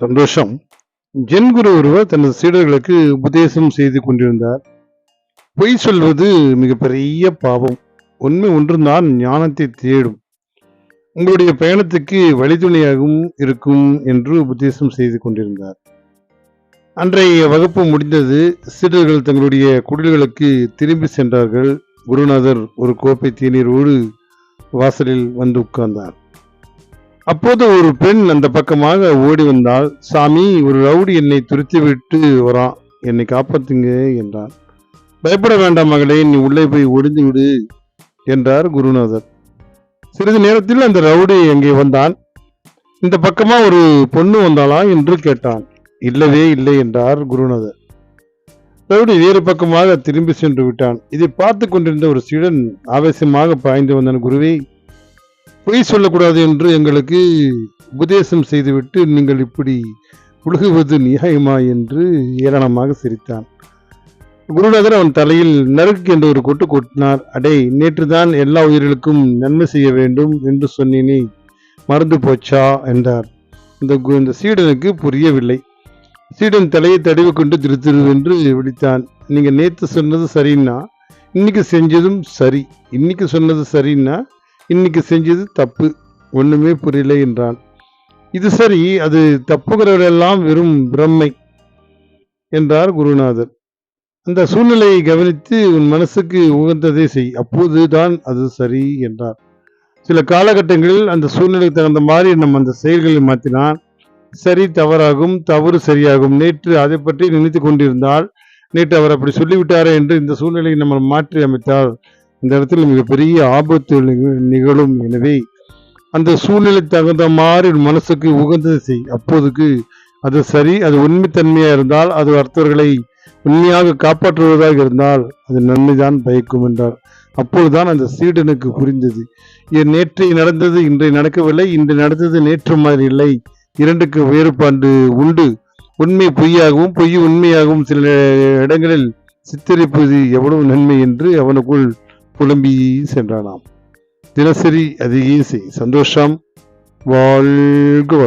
சந்தோஷம். ஜென் குரு ஒருவர் தனது சீடர்களுக்கு உபதேசம் செய்து கொண்டிருந்தார். பொய் சொல்வது மிகப்பெரிய பாவம். உண்மை ஒன்றுதான் ஞானத்தை தேடும். உங்களுடைய பயணத்துக்கு வழித்துணையாகவும் இருக்கும் என்று உபதேசம் செய்து கொண்டிருந்தார். அன்றைய வகுப்பு முடிந்தது சீடர்கள் தங்களுடைய குடில்களுக்கு திரும்பி சென்றார்கள். குருநாதர் ஒரு கோப்பை தேநீரோடு வாசலில் வந்து உட்கார்ந்தார். அப்போது ஒரு பெண் அந்த பக்கமாக ஓடி வந்தால் சாமி ஒரு ரவுடி என்னை துருத்தி விட்டு வரான் என்னை காப்பாத்துங்க என்றான். பயப்பட வேண்டாம் மகளே நீ உள்ளே போய் ஒளிந்து விடு என்றார் குருநாதர். சிறிது நேரத்தில் அந்த ரவுடி அங்கே வந்தான். இந்த பக்கமா ஒரு பொண்ணு வந்தாளா? என்று கேட்டான். இல்லவே இல்லை என்றார் குருநாதர். ரவுடி வேறு பக்கமாக திரும்பி சென்று விட்டான். இதை பார்த்து கொண்டிருந்த ஒரு சீடன் ஆவேசமாக பாய்ந்து வந்தான். குருவே பொய் சொல்லக்கூடாது என்று எங்களுக்கு உபதேசம் செய்துவிட்டு நீங்கள் இப்படி உழுகுவது நியாயமா என்று ஏளனமாக சிரித்தான். குருநாதர் அவன் தலையில் நறுக்கு என்று ஒரு கொட்டு கொட்டினார். அடே நேற்றுதான் எல்லா உயிர்களுக்கும் நன்மை செய்ய வேண்டும் என்று சொன்னினே மறந்து போச்சா என்றார். இந்த கு- இந்த சீடனுக்கு புரியவில்லை. சீடன் தலையை தடவி கொண்டு திரு திருவென்று என்று விழித்தான். நீங்கள் நேற்று சொன்னது சரின்னா இன்னைக்கு செஞ்சதும் சரி. இன்னைக்கு சொன்னது சரின்னா இன்னைக்கு செஞ்சது தப்பு. ஒண்ணுமே புரியல என்றான். இது சரி அது தப்புகிறவரெல்லாம் வெறும் பிரம்மை என்றார் குருநாதர். அந்த சூழ்நிலையை கவனித்து உன் மனசுக்கு உகந்ததை செய். அப்போதுதான் அது சரி என்றார். சில காலகட்டங்களில் அந்த சூழ்நிலைக்கு தகுந்த மாதிரி நம்ம அந்த செயல்களை மாற்றினால் சரி தவறாகும் தவறு சரியாகும். நேற்று அதை பற்றி நினைத்து கொண்டிருந்தால் நேற்று அவர் அப்படி சொல்லிவிட்டாரே என்று இந்த சூழ்நிலையை நம்ம மாற்றி அமைத்தால் இந்த இடத்துல மிகப்பெரிய ஆபத்து நிகழும். எனவே அந்த சூழ்நிலை தகுந்த மாதிரி மனசுக்கு உகந்தது செய் அப்போதுக்கு அது சரி அது உண்மைத்தன்மையாக இருந்தால் அது அடுத்தவர்களை உண்மையாக காப்பாற்றுவதாக இருந்தால் அது நன்மைதான் பயக்கும் என்றார். அப்பொழுதுதான் அந்த சீடனுக்கு புரிந்தது. இது நேற்றை நடந்தது இன்றை நடக்கவில்லை. இன்று நடந்தது நேற்று மாதிரி இல்லை. இரண்டுக்கு வேறுபாடு உண்டு. உண்மை பொய்யாகவும் பொய் உண்மையாகவும் சில இடங்களில் சித்தரிப்பது எவ்வளவு நன்மை என்று அவனுக்குள் புலம்பி சென்றானாம். தினசரி அதிகேசி செய். சந்தோஷம். வாழ்க